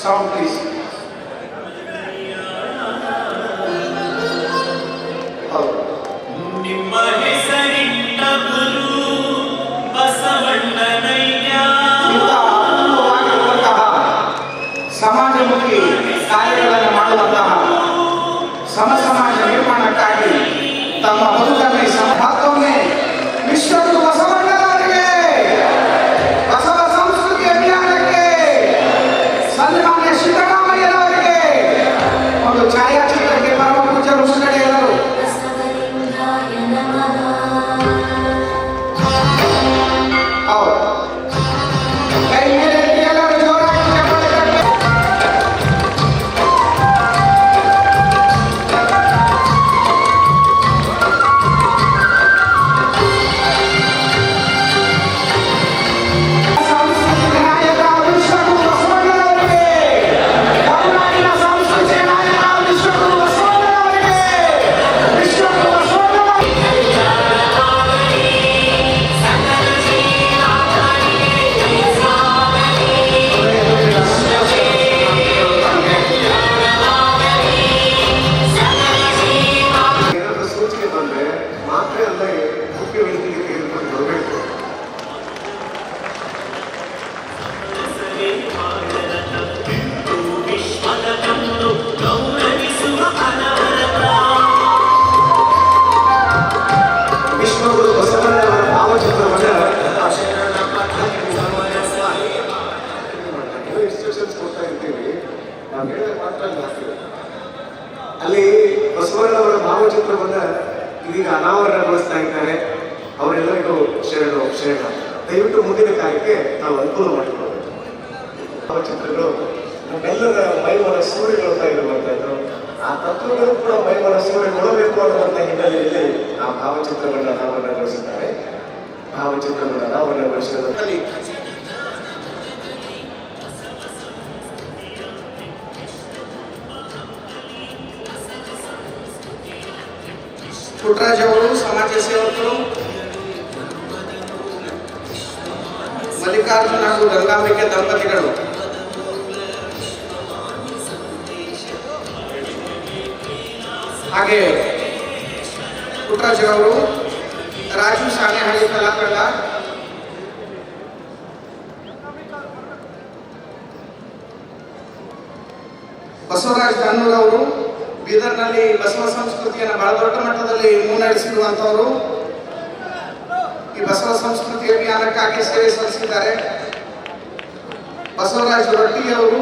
Sound, please. Rosa Canela ಅಲ್ಲಿ ಬಸವಣ್ಣವರ ಭಾವಚಿತ್ರವನ್ನ ಇದೀಗ ಅನಾವರಣಗೊಳಿಸ್ತಾ ಇದ್ದಾರೆ. ಅವರೆಲ್ಲರಿಗೂ ಶರಣು, ಶರಣ. ದಯವಿಟ್ಟು ಮುಂದಿನ ಕಾರ್ಯಕ್ಕೆ ನಾವು ಅನುಕೂಲ ಮಾಡಿಕೊಳ್ಬೇಕು ಭಾವಚಿತ್ರಗಳು ನಮ್ಮೆಲ್ಲರ ಮೈಮನ ತಾಯಿ ಇರುವಂಥದ್ದು. ಆ ತತ್ವಗಳು ಕೂಡ ಮೈಮನ ನೋಡಬೇಕು ಅನ್ನುವಂಥ ಹಿನ್ನೆಲೆಯಲ್ಲಿ ಆ ಭಾವಚಿತ್ರವನ್ನು ಅನಾವರಣಗೊಳಿಸಿದ್ದಾರೆ. ಭಾವಚಿತ್ರವನ್ನು ಅನಾವರಣಗೊಳಿಸಿರೋದ್ರಲ್ಲಿ ಪುಟ್ಟರಾಜ್ ಸಮಾಜ ಸೇವಕರು ಮಲ್ಲಿಕಾರ್ಜುನ ಹಾಗೂ ಗಂಗಾಂಬಿಕೆ ದಂಪತಿಗಳು. ಹಾಗೆ ಪುಟ್ಟರಾಜ್ ಅವರು ರಾಜು ಸಾಣೆಹಳ್ಳಿ ಕಲಾಕಂಡ, ಬಸವರಾಜ್ ದಾನೂರ್ ಅವರು ಬೀದರ್ನಲ್ಲಿ ಬಸವ ಸಂಸ್ಕೃತಿಯನ್ನು ಬಹಳ ದೊಡ್ಡ ಮಟ್ಟದಲ್ಲಿ ಮುನ್ನಡೆಸಿರುವಂಥವರು ಈ ಬಸವ ಸಂಸ್ಕೃತಿ ಅಭಿಯಾನಕ್ಕಾಗಿ ಸೇವೆ ಸಲ್ಲಿಸಿದ್ದಾರೆ. ಬಸವರಾಜ ರೊಟ್ಟಿ ಅವರು